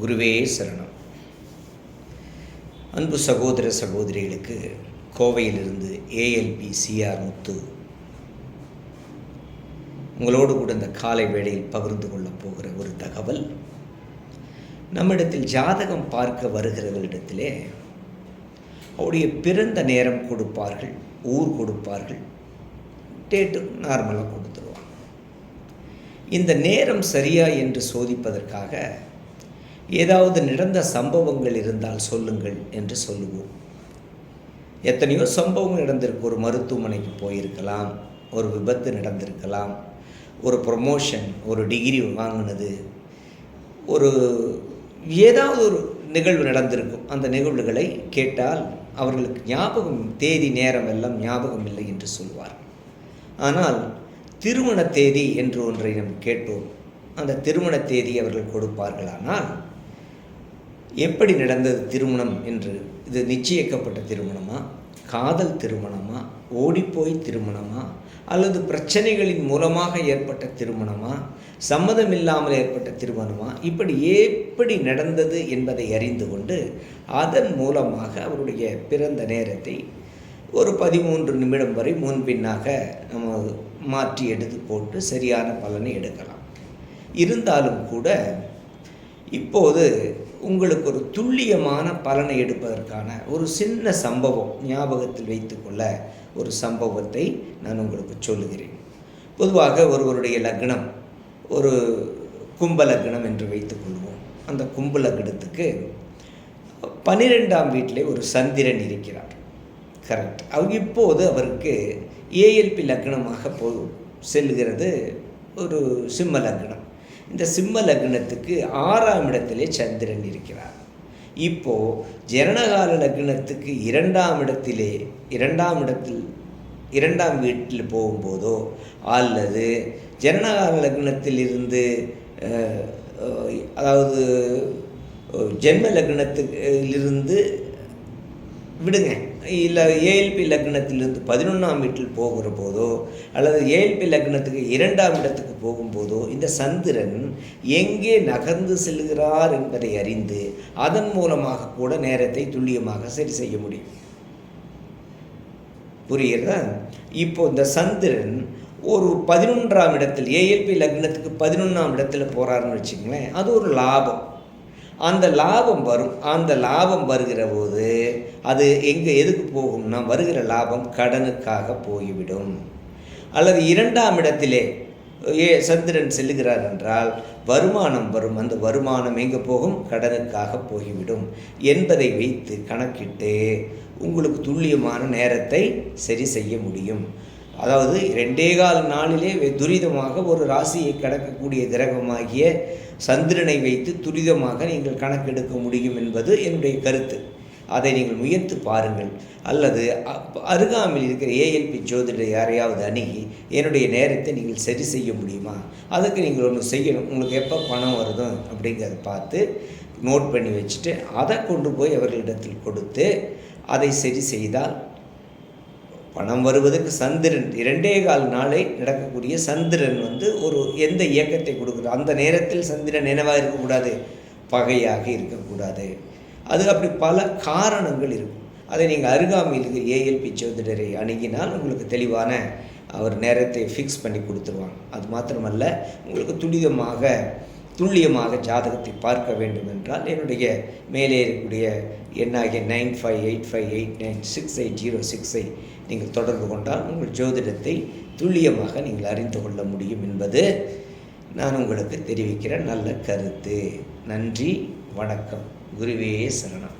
குருவே சரணம். அன்பு சகோதர சகோதரிகளுக்கு கோவையிலிருந்து ஏஎல்பி சிஆர் முத்து உங்களோடு கூட இந்த காலை வேளையில் பகிர்ந்து கொள்ளப் போகிற ஒரு தகவல். நம்மிடத்தில் ஜாதகம் பார்க்க வருகிறவர்களிடத்திலே அவருடைய பிறந்த நேரம் கொடுப்பார்கள் ஊர் கொடுப்பார்கள் டேட்டு நார்மலாக கொடுத்துருவாங்க. இந்த நேரம் சரியா என்று சோதிப்பதற்காக ஏதாவது நடந்த சம்பவங்கள் இருந்தால் சொல்லுங்கள் என்று சொல்லுவோம். எத்தனையோ சம்பவங்கள் நடந்திருக்கு. ஒரு மருத்துவமனைக்கு போயிருக்கலாம் ஒரு விபத்து நடந்திருக்கலாம் ஒரு ப்ரொமோஷன் ஒரு டிகிரி வாங்கினது ஒரு ஏதாவது ஒரு நிகழ்வு நடந்திருக்கும். அந்த நிகழ்வுகளை கேட்டால் அவர்களுக்கு ஞாபகம் தேதி நேரம் எல்லாம் ஞாபகம் இல்லை என்று சொல்வார் ஆனால் திருமண தேதி என்று ஒன்றை நாம் கேட்டோம். அந்த திருமண தேதி அவர்கள் கொடுப்பார்களானால் எப்படி நடந்தது திருமணம் என்று? இது நிச்சயிக்கப்பட்ட திருமணமா? காதல் திருமணமா? ஓடிப்போய் திருமணமா? அல்லது பிரச்சனைகளின் மூலமாக ஏற்பட்ட திருமணமா? சம்மதம் இல்லாமல் ஏற்பட்ட திருமணமா? இப்படி எப்படி நடந்தது என்பதை அறிந்து கொண்டு அதன் மூலமாக அவருடைய பிறந்த நேரத்தை ஒரு பதிமூன்று நிமிடம் வரை முன்பின்னாக நம்ம மாற்றி எடுத்து போட்டு சரியான பலனை எடுக்கலாம். இருந்தாலும் கூட இப்போது உங்களுக்கு ஒரு துல்லியமான பலனை எடுப்பதற்கான ஒரு சின்ன சம்பவம் ஞாபகத்தில் வைத்துக்கொள்ள ஒரு சம்பவத்தை நான் உங்களுக்கு சொல்லுகிறேன். பொதுவாக ஒருவருடைய லக்னம் ஒரு கும்ப லக்னம் என்று வைத்துக்கொள்வோம். அந்த கும்ப லக்னத்துக்கு பன்னிரெண்டாம் வீட்டிலே ஒரு சந்திரன் இருக்கிறார். கரெக்ட் அவர் இப்போது அவருக்கு ஏஎல்பி லக்னமாக போ செல்லுகிறது ஒரு சிம்ம லக்னம். இந்த சிம்ம லக்னத்துக்கு ஆறாம் இடத்திலே சந்திரன் இருக்கிறார். இப்போது ஜனனகால லக்னத்துக்கு இரண்டாம் இடத்திலே இரண்டாம் இடத்தில் இரண்டாம் வீட்டில் போகும்போதோ அல்லது ஜனனகால லக்னத்தில் இருந்து அதாவது ஜென்ம லக்னத்திலிருந்து விடுங்க. இல்லை ஏஎல்பி லக்னத்திலிருந்து பதினொன்றாம் வீட்டில் போகிற போதோ அல்லது ஏஎல்பி லக்னத்துக்கு இரண்டாம் இடத்துக்கு போகும்போதோ இந்த சந்திரன் எங்கே நகர்ந்து செல்கிறார் என்பதை அறிந்து அதன் மூலமாக கூட நேரத்தை துல்லியமாக சரி செய்ய முடியும். புரியுதா இப்போ இந்த சந்திரன் ஒரு பதினொன்றாம் இடத்தில் ஏஎல்பி லக்னத்துக்கு பதினொன்றாம் இடத்துல போகிறாருன்னு வச்சுக்கங்களேன் அது ஒரு லாபம். அந்த லாபம் வரும். அந்த லாபம் வருகிற போது அது எங்கே எதுக்கு போகும்னா வருகிற லாபம் கடனுக்காக போய்விடும். அல்லது இரண்டாம் இடத்திலே ஏ சந்திரன் செல்லுகிறார் என்றால் வருமானம் வரும். அந்த வருமானம் எங்கே போகும்? கடனுக்காக போய்விடும். என்பதை வைத்து கணக்கிட்டு உங்களுக்கு துல்லியமான நேரத்தை சரி செய்ய முடியும். அதாவது ரெண்டே கால் நாளிலே துரிதமாக ஒரு ராசியை கடக்கக்கூடிய கிரகமாகிய சந்திரனை வைத்து துரிதமாக நீங்கள் கணக்கெடுக்க முடியும் என்பது என்னுடைய கருத்து. அதை நீங்கள் முயன்று பாருங்கள். அல்லது அருகாமையில் இருக்கிற ஏஎல்பி ஜோதிடர் யாரையாவது அணுகி என்னுடைய நேரத்தை நீங்கள் சரி செய்ய முடியுமா? அதுக்கு நீங்கள் ஒன்று செய்யணும். உங்களுக்கு எப்போ பணம் வருதோ அப்படிங்கிறத பார்த்து நோட் பண்ணி வச்சுட்டு அதை கொண்டு போய் அவர்களிடத்தில் கொடுத்து அதை சரி செய்தால் பணம் வருவதற்கு சந்திரன் இரண்டே கால் நாளை நடக்கக்கூடிய சந்திரன் வந்து ஒரு எந்த இயக்கத்தை கொடுக்குறோம் அந்த நேரத்தில் சந்திரன் நினைவாக இருக்கக்கூடாது? பகையாக இருக்கக்கூடாது. அது அப்படி பல காரணங்கள் இருக்கும். அதை நீங்கள் அருகாமையில் ஏஎல்பி சௌதரரை அணுகினால் உங்களுக்கு தெளிவான அவர் நேரத்தை ஃபிக்ஸ் பண்ணி கொடுத்துருவாங்க. அது மாத்திரமல்ல உங்களுக்கு துரிதமாக துல்லியமாக ஜாதகத்தை பார்க்க வேண்டும் என்றால் என்னுடைய மேலே இருக்கக்கூடிய எண்ணாகிய nine five eight five eight nine six eight zero சிக்ஸை நீங்கள் தொடர்பு கொண்டால் உங்கள் ஜோதிடத்தை துல்லியமாக நீங்கள் அறிந்து கொள்ள முடியும் என்பது நான் உங்களுக்கு தெரிவிக்கிற நல்ல கருத்து. நன்றி வணக்கம். குருவே சரணம்.